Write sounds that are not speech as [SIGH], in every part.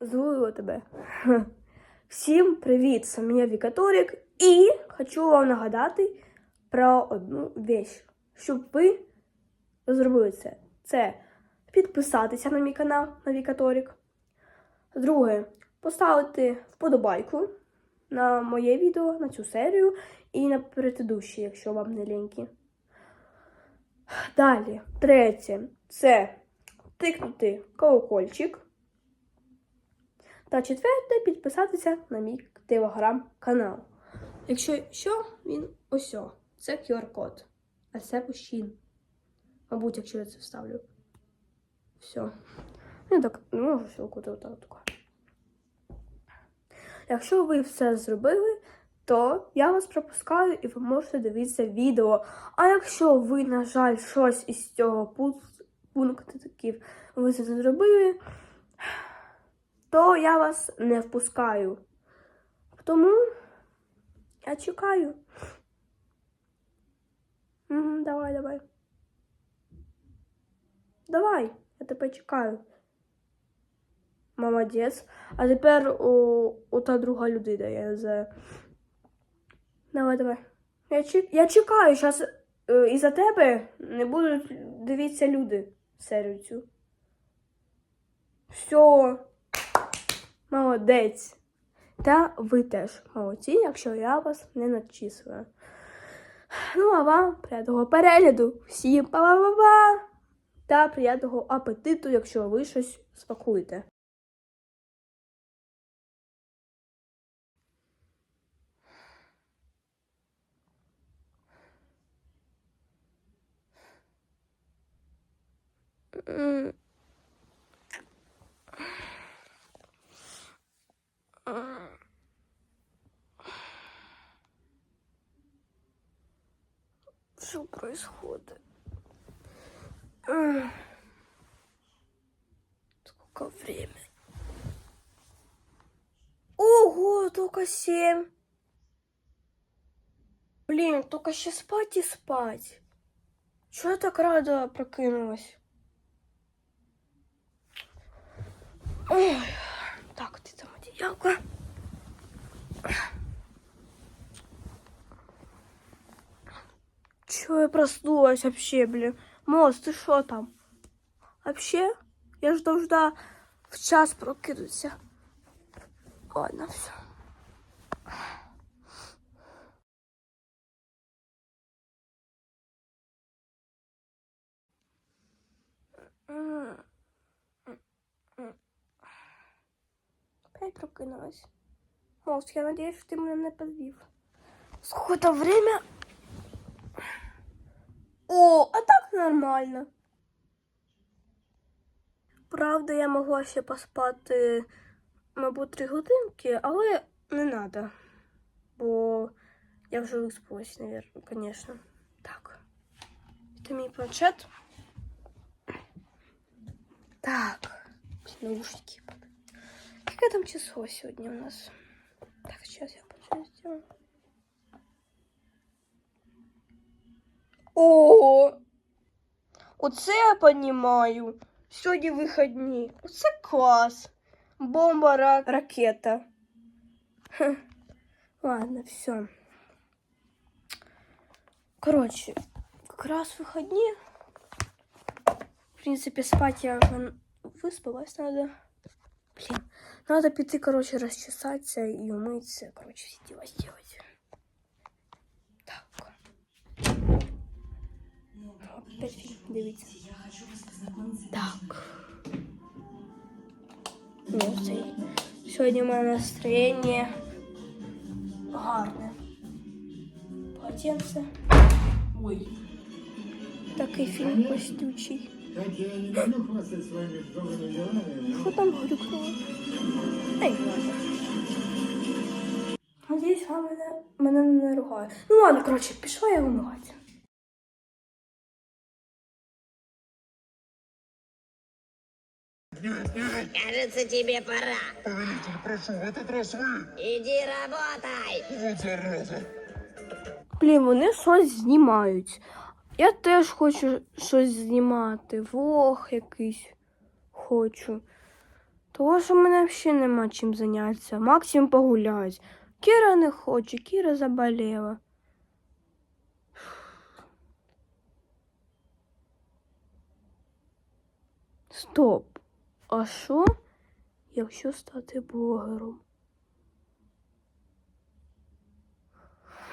злую тебе. Всім привіт! З мене Вікаторик і хочу вам нагадати про одну вещь, щоб ви зробили це. Це підписатися на мій канал на Вікаторик. Друге, поставити вподобайку на моє відео, на цю серію і на предыдущі, якщо вам не лінькі. Далі, третє, це тикнути колокольчик. Та четверте підписатися на мій телеграм-канал. Якщо що, він ось. о. Це QR-код. А це пущін. Мабуть, якщо я це вставлю. Все. Ну так, не можу ссылку тут таку. Якщо ви все зробили, то я вас пропускаю і ви можете дивитися відео. А якщо ви, на жаль, щось із цього пункту пунктиків ви це не зробили, то я вас не впускаю. Тому я чекаю. Угу, давай, давай. Давай, я тебе чекаю. Молодець. А тепер о, ота друга людина. Я за... Давай, давай. Я, чек... я чекаю, зараз е, із-за тебе не будуть дивитися люди серію цю. Все. Молодець. Та ви теж молодці, якщо я вас не надчислила. Ну, а вам приятного перегляду. Всім па-па-па-па! Та приятного апетиту, якщо ви щось смакуєте. М. М. Сколько время? Ого, только семь. Блин, только сейчас спать и спать. Чего я так рада прокинулась? Ой, так, ты там одеялко. Чё я проснулась вообще, блин? Мост, ты шо там? Вообще? Я ж должна в час прокинуться. Ладно, все. Опять прокинулась. Мост, я надеюсь, что ты меня не подвив. Сколько время? О, а так нормально. Правда, я могла ще поспати, мабуть, три годинки, але не треба. Бо я вже виспалась, звісно. Так. Це мій планшет. Так. Наушники. Какое там число сегодня у нас? Так, сейчас я планшет сделаю. О, оце я понімаю. Сьогодні вихідні. Оце клас. Бомба, ра- ракета. Хе. Ладно, все. Короче, как раз выходни. В принципе, спать я вже выспалась надо. Блин, надо піти, короче, розчесатися і умитися. Короче, всі діла сделать. Опять фільм дивіться. Так. Ну, цей. Сьогодні у мене настроєння гарне. Полотенце. Ой, Такий фільм костючий. Що там глюкнуло? Ей, ладно. Надіюсь, мене, мене не ругає. Ну ладно, коротше, пішла я умивати. Кажется, тебе пора. Повелитель, прошу, в этот раз вы. Иди работай. Зараза. Блін, вони щось знімають. Я теж хочу щось знімати. Влог якийсь хочу. Того, що мене взагалі нема чим зайнятися. Максимум погулять. Кіра не хоче, Кіра заболіла. Стоп. А що, якщо стати блогером?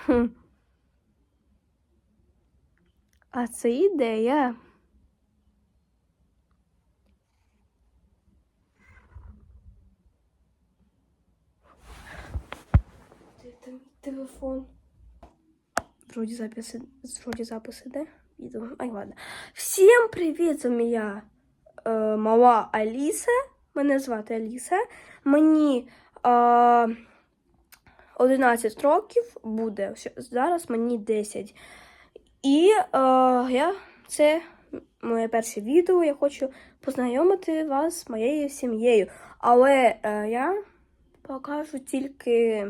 Хм. А це ідея. Де там телефон? Вроді запис, вроді запис іде. Відео. Ай, ладно. Всім привіт, моя е, мала Аліса. Мене звати Аліса. Мені е, 11 років буде. Зараз мені 10. І е, я це моє перше відео. Я хочу познайомити вас з моєю сім'єю. Але е, я покажу тільки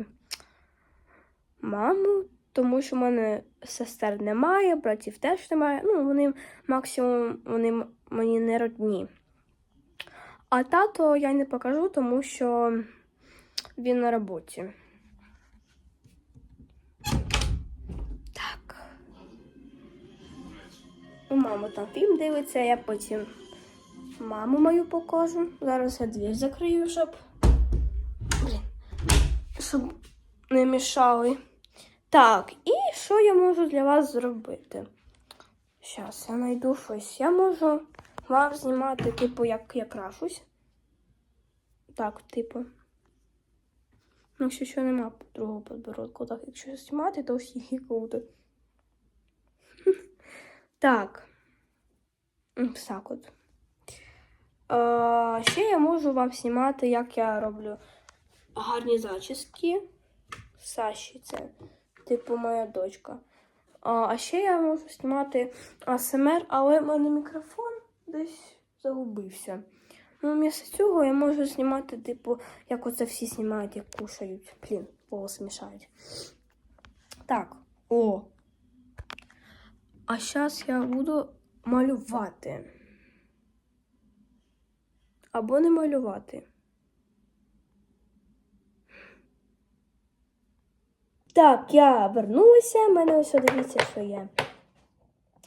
маму, тому що в мене сестер немає, братів теж немає. Ну, вони максимум вони мені не родні. А тато я не покажу, тому що він на роботі. Так. У мами там фільм дивиться, я потім маму мою покажу. Зараз я двір закрию, щоб. Блін. Щоб не мішали. Так, і що я можу для вас зробити? Зараз я знайду щось. Я можу вам знімати, типу, як я крашусь. Так, типу. Ну, ще що нема другого подбородку. Так, якщо знімати, то всі круто. [LAUGHS] Так. Так от. Е, ще я можу вам знімати, як я роблю гарні зачіски. Саші, це типу моя дочка. А, ще я можу знімати АСМР, але в мене мікрофон десь загубився. Ну, вмісто цього я можу знімати, типу, як оце всі знімають, як кушають. Блін, волоси мішають. Так, о. А зараз я буду малювати. Або не малювати. Так, я вернулася. У мене ось дивіться, що є.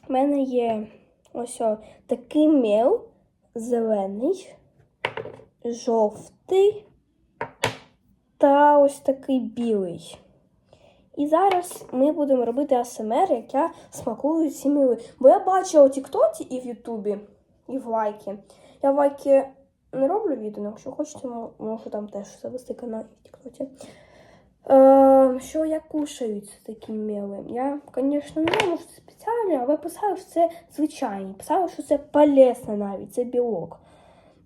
У мене є ось такий мел зелений, жовтий та ось такий білий. І зараз ми будемо робити АСМР, як я смакую ці мили. Бо я бачила у Тіктоці і в Ютубі, і в лайки. Я в лайки не роблю відео, якщо хочете, можу там теж завести канал в Тіктоці. Е, що я кушаю такі мили? Я, звісно, не знаю, що це спеціально, але писали, що це звичайні. Писали, що це полезно навіть, це білок.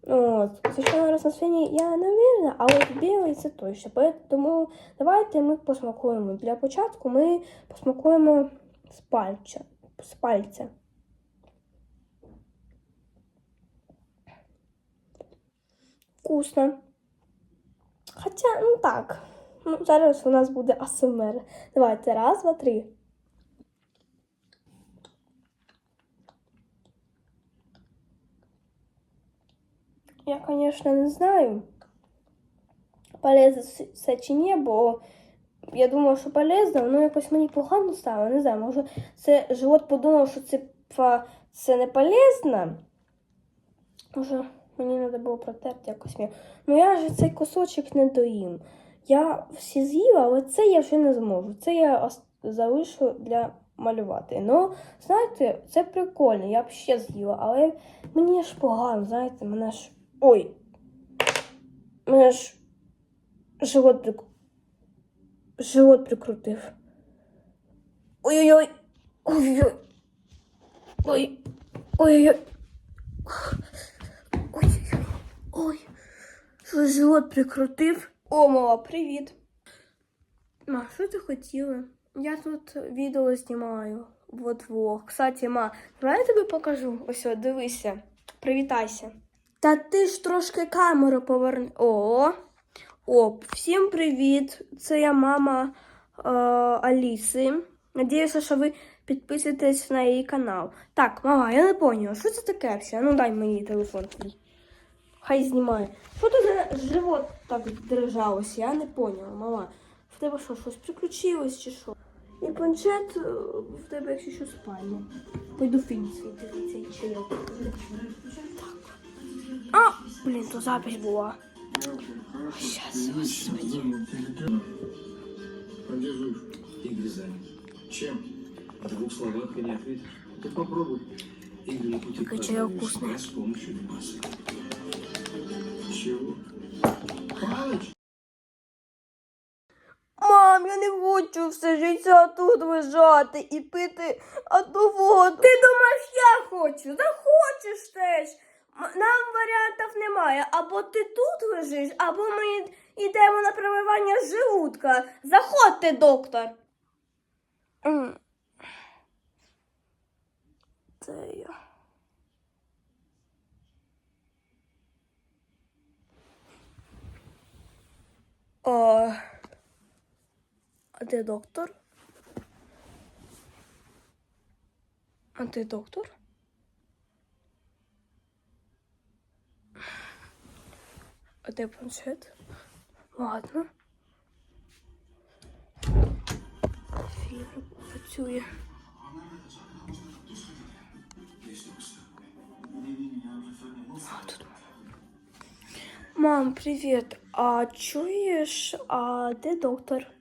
От. Звичайно, розносіння я не вірна, але білий це точно. Тому давайте ми посмакуємо. Для початку ми посмакуємо з пальця. З пальця. Вкусно. Хоча, ну так. Ну, зараз у нас буде АСМР. Давайте, раз, два, три. Я, звісно, не знаю, полезно це чи ні, бо я думала, що полезно, воно якось мені погано стало. Не знаю, може, це живот подумав, що це, це не полезно. Може, мені треба було протерти якось. Ну я ж цей кусочок не доїм. Я всі з'їла, але це я вже не зможу. Це я залишу для малювати. Ну, знаєте, це прикольно, я б ще з'їла, але мені ж погано, знаєте, мене ж. Ой. Мене ж живот прик... живот прикрутив. Ой-ой-ой. Ой-ой-ой. Ой. Ой-ой-ой. Ой-ой-ой. Ой. Живот прикрутив? О, мала, привіт. Ма, що ти хотіла? Я тут відео знімаю вдвох. Кстати, ма, давай я тобі покажу. Ось, от, дивися. Привітайся. Та ти ж трошки камеру поверни. О. О, всім привіт. Це я мама е, Аліси. Надіюся, що ви підписуєтесь на її канал. Так, мама, я не поняла, що це таке взагалі? Ну дай мені телефон. твій. Хай знімає. Що ти за живот так держалося? Я не поняла, мама. В тебе що, щось приключилось чи що? І планшет е, в тебе, якщо що, спальня. Пойду фільм свій дивитися, чи я. Так. А, блін, то запись була. Щас, господи. Поддерживаешь? Игорь занят. Чем? В двух словах и не ответишь. Ты попробуй. Игорь на пути Какой к чай познанию вкусный. себя с помощью массы. Мам, я не хочу все життя тут лежати і пити одну воду. Ти думаєш, я хочу? Захочеш теж. Нам варіантів немає. Або ти тут лежиш, або ми йдемо на промивання желудка. Заходьте, доктор. М. Це я. О. А де доктор? А де доктор? А де планшет? Ладно. Фільм працює. А, тут. Мам, привіт. А чуєш, а де доктор?